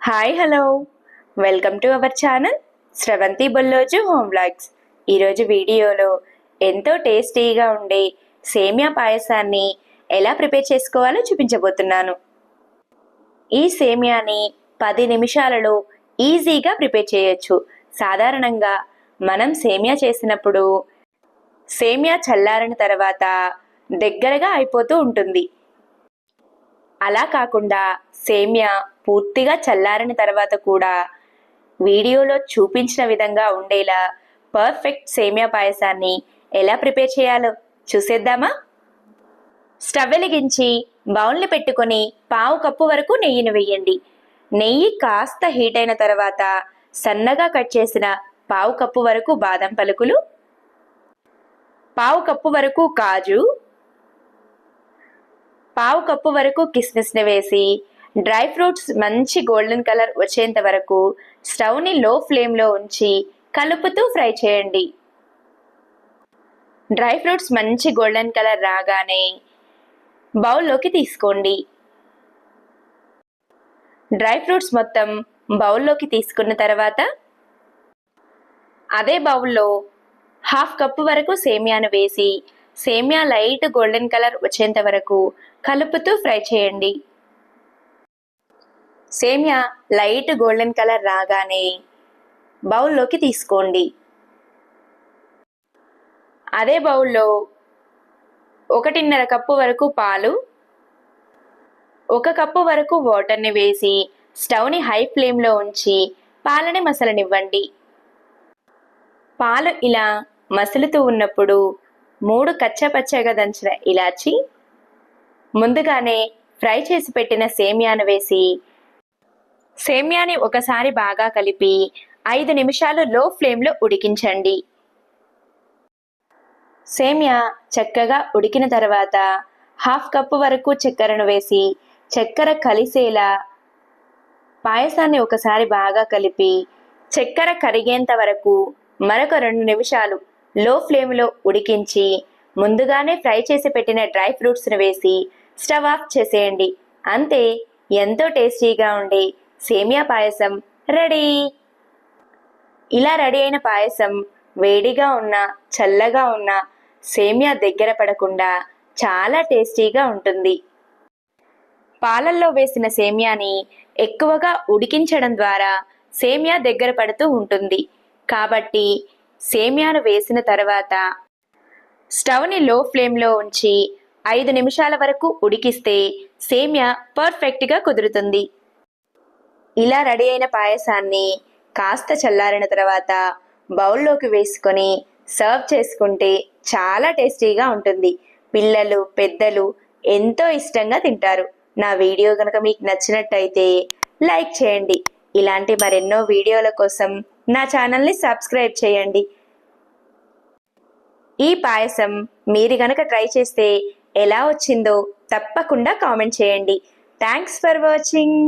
Hi hello welcome to our channel Sravanthi Bolloju home blogs ఈరోజు వీడియోలో ఎంతో టేస్టీగా ఉండే సేమియా పాయసాన్ని ఎలా ప్రిపేర్ చేసుకోవాలో చూపించబోతున్నాను. ఈ సేమియాని పది నిమిషాలలో ఈజీగా ప్రిపేర్ చేయొచ్చు. సాధారణంగా మనం సేమియా చేసినప్పుడు సేమియా చల్లారిన తర్వాత దగ్గరగా అయిపోతూ ఉంటుంది. అలా కాకుండా సేమ్యా పూర్తిగా చల్లారిన తర్వాత కూడా వీడియోలో చూపించిన విధంగా ఉండేలా పర్ఫెక్ట్ సేమ్యా పాయసాన్ని ఎలా ప్రిపేర్ చేయాలో చూసేద్దామా? స్టవ్ వెలిగించి బౌల్ని పెట్టుకొని పావు కప్పు వరకు నెయ్యిని వేయండి. నెయ్యి కాస్త హీట్ అయిన తర్వాత సన్నగా కట్ చేసిన పావు కప్పు వరకు బాదం పలుకులు పావు కప్పు వరకు కాజు పావు కప్పు వరకు కిస్మిస్ని వేసి డ్రై ఫ్రూట్స్ మంచి గోల్డెన్ కలర్ వచ్చేంత వరకు స్టవ్ని లో ఫ్లేమ్లో ఉంచి కలుపుతూ ఫ్రై చేయండి. డ్రై ఫ్రూట్స్ మంచి గోల్డెన్ కలర్ రాగానే బౌల్లోకి తీసుకోండి. డ్రై ఫ్రూట్స్ మొత్తం బౌల్లోకి తీసుకున్న తర్వాత అదే బౌల్లో హాఫ్ కప్పు వరకు సేమియాను వేసి సేమియా లైట్ గోల్డెన్ కలర్ వచ్చేంత వరకు కలుపుతూ ఫ్రై చేయండి. సేమియా లైట్ గోల్డెన్ కలర్ రాగానే బౌల్లోకి తీసుకోండి. అదే బౌల్లో ఒకటిన్నర కప్పు వరకు పాలు ఒక కప్పు వరకు వాటర్ని వేసి స్టవ్ని హై ఫ్లేమ్లో ఉంచి పాలని మసలనివ్వండి. పాలు ఇలా మసులుతూ ఉన్నప్పుడు మూడు కచ్చపచ్చగా దంచిన ఇలాచి ముందుగానే ఫ్రై చేసి పెట్టిన సేమియాను వేసి సేమ్యాని ఒకసారి బాగా కలిపి ఐదు నిమిషాలు లో ఫ్లేమ్లో ఉడికించండి. సేమ్యా చక్కగా ఉడికిన తర్వాత హాఫ్ కప్పు వరకు చక్కెరను వేసి చక్కెర కలిసేలా పాయసాన్ని ఒకసారి బాగా కలిపి చక్కెర కరిగేంత వరకు మరొక రెండు నిమిషాలు లో ఫ్లేమ్లో ఉడికించి ముందుగానే ఫ్రై చేసి పెట్టిన డ్రై ఫ్రూట్స్ను వేసి స్టవ్ ఆఫ్ చేసేయండి. అంతే ఎంతో టేస్టీగా ఉండే సేమియా పాయసం రెడీ. ఇలా రెడీ అయిన పాయసం వేడిగా ఉన్న చల్లగా ఉన్న సేమియా దగ్గర పడకుండా చాలా టేస్టీగా ఉంటుంది. పాలల్లో వేసిన సేమియాని ఎక్కువగా ఉడికించడం ద్వారా సేమియా దగ్గర పడుతూ ఉంటుంది. కాబట్టి సేమియాను వేసిన తర్వాత స్టవ్ని లో ఫ్లేమ్లో ఉంచి ఐదు నిమిషాల వరకు ఉడికిస్తే సేమియా పర్ఫెక్ట్గా కుదురుతుంది. ఇలా రెడీ అయిన పాయసాన్ని కాస్త చల్లారిన తర్వాత బౌల్లోకి వేసుకొని సర్వ్ చేసుకుంటే చాలా టేస్టీగా ఉంటుంది. పిల్లలు పెద్దలు ఎంతో ఇష్టంగా తింటారు. నా వీడియో కనుక మీకు నచ్చినట్టయితే లైక్ చేయండి. ఇలాంటి మరెన్నో వీడియోల కోసం నా ఛానల్ని సబ్స్క్రైబ్ చేయండి. ఈ పాయసం మీరు గనక ట్రై చేస్తే ఎలా వచ్చిందో తప్పకుండా కామెంట్ చేయండి. Thanks for watching.